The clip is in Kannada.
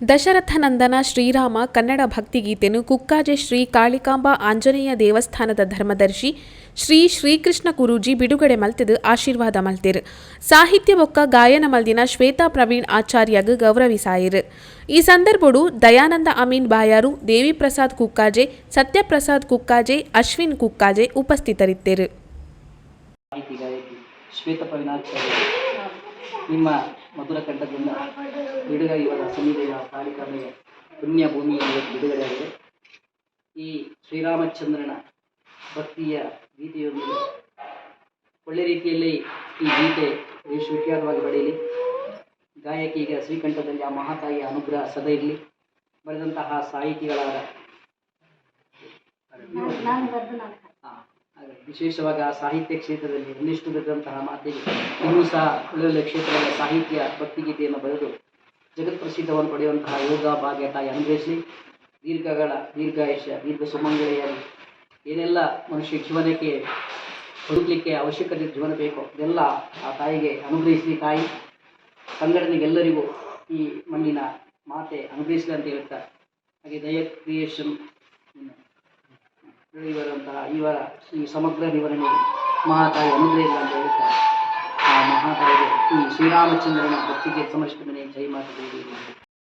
ದಶರಥನಂದನ ಶ್ರೀರಾಮ ಕನ್ನಡ ಭಕ್ತಿಗೀತೆಯನ್ನು ಕುಕ್ಕಾಜೆ ಶ್ರೀ ಕಾಳಿಕಾಂಬ ಆಂಜನೇಯ ದೇವಸ್ಥಾನದ ಧರ್ಮದರ್ಶಿ ಶ್ರೀ ಶ್ರೀಕೃಷ್ಣ ಗುರೂಜಿ ಬಿಡುಗಡೆ ಮಲ್ತಿದು ಆಶೀರ್ವಾದ ಮಲ್ತಿರು. ಸಾಹಿತ್ಯ ಬೊಕ್ಕ ಗಾಯನ ಮಲ್ದಿನ ಶ್ವೇತಾ ಪ್ರವೀಣ್ ಆಚಾರ್ಯಗ್ ಗೌರವಿಸಾಯಿರು ಈ ಸಂದರ್ಭಡು ದಯಾನಂದ ಅಮೀನ್ ಬಾಯಾರು ದೇವಿ ಪ್ರಸಾದ್ ಕುಕ್ಕಾಜೆ, ಸತ್ಯಪ್ರಸಾದ್ ಕುಕ್ಕಾಜೆ, ಅಶ್ವಿನ್ ಕುಕ್ಕಾಜೆ ಉಪಸ್ಥಿತರಿದ್ದರು ನಿಮ್ಮ ಮಧುರ ಕಂಠದಿಂದ ಬಿಡುಗ ಇವರ ಸನ್ನಿಧಿಯ ಕಾರ್ಯಕ್ರಮದ ಪುಣ್ಯ ಭೂಮಿಯಲ್ಲಿ ಬಿಡುಗಡೆಯಾಗಿದೆ. ಈ ಶ್ರೀರಾಮಚಂದ್ರನ ಭಕ್ತಿಯ ಗೀತೆಯೊಂದಿಗೆ ಒಳ್ಳೆ ರೀತಿಯಲ್ಲಿ ಈ ಗೀತೆ ವಿಶ್ವವಿಖ್ಯಾತವಾಗಿ ಬೆಳೆಯಲಿ ಗಾಯಕಿಗೆ ಶ್ರೀಕಂಠದಲ್ಲಿ ಆ ಮಹಾತಾಯಿಯ ಅನುಗ್ರಹ ಸದಾ ಇರಲಿ. ಬರೆದಂತಹ ಸಾಹಿತಿಗಳಾದ ವಿಶೇಷವಾಗಿ ಆ ಸಾಹಿತ್ಯ ಕ್ಷೇತ್ರದಲ್ಲಿ ಒಂದಿಷ್ಟು ಬಿದ್ದಂತಹ ಮಾತಿಗೆ ಇನ್ನೂ ಸಹ ಒಳ್ಳೊಳ್ಳೆ ಕ್ಷೇತ್ರಗಳ ಸಾಹಿತ್ಯ, ಭಕ್ತಿಗೀತೆಯನ್ನು ಬರೆದು ಜಗತ್ ಪ್ರಸಿದ್ಧವನ್ನು ಪಡೆಯುವಂತಹ ಯೋಗ ಭಾಗ್ಯ ತಾಯಿ ಅನ್ವೇಷಿ ದೀರ್ಘಗಳ, ದೀರ್ಘಾಯುಷ್ಯ, ದೀರ್ಘ ಸುಮಂಗಳಿಯಲ್ಲಿ ಏನೆಲ್ಲ ಮನುಷ್ಯ ಜೀವನಕ್ಕೆ ಹುಡುಕ್ಲಿಕ್ಕೆ ಅವಶ್ಯಕತೆ ಜೀವನ ಬೇಕೋ ಇದೆಲ್ಲ ಆ ತಾಯಿಗೆ ಅನುಗ್ರಹಿಸಲಿ ತಾಯಿ. ಕನ್ನಡನಿಗೆಲ್ಲರಿಗೂ ಈ ಮಣ್ಣಿನ ಮಾತೆ ಅನುಗ್ರಹಿಸಲಿ ಅಂತ ಹೇಳ್ತಾ ಹಾಗೆ ದಯ ಕ್ರಿಯೇಷನ್ ಇವರಂತಹ ಇವರ ಈ ಸಮಗ್ರ ವಿವರಣೆ ಮಹಾತಾಯಿ ಅನುಗ್ರಹ ಅಂತ ಹೇಳ್ತಾರೆ ಆ ಮಹಾತಾಯಿಗೆ ಈ ಶ್ರೀರಾಮಚಂದ್ರನ ಭಕ್ತಿಗೆ ಸಮರ್ಪಿತನೆ ಜೈ ಮಾತಾ. ದೇವಿ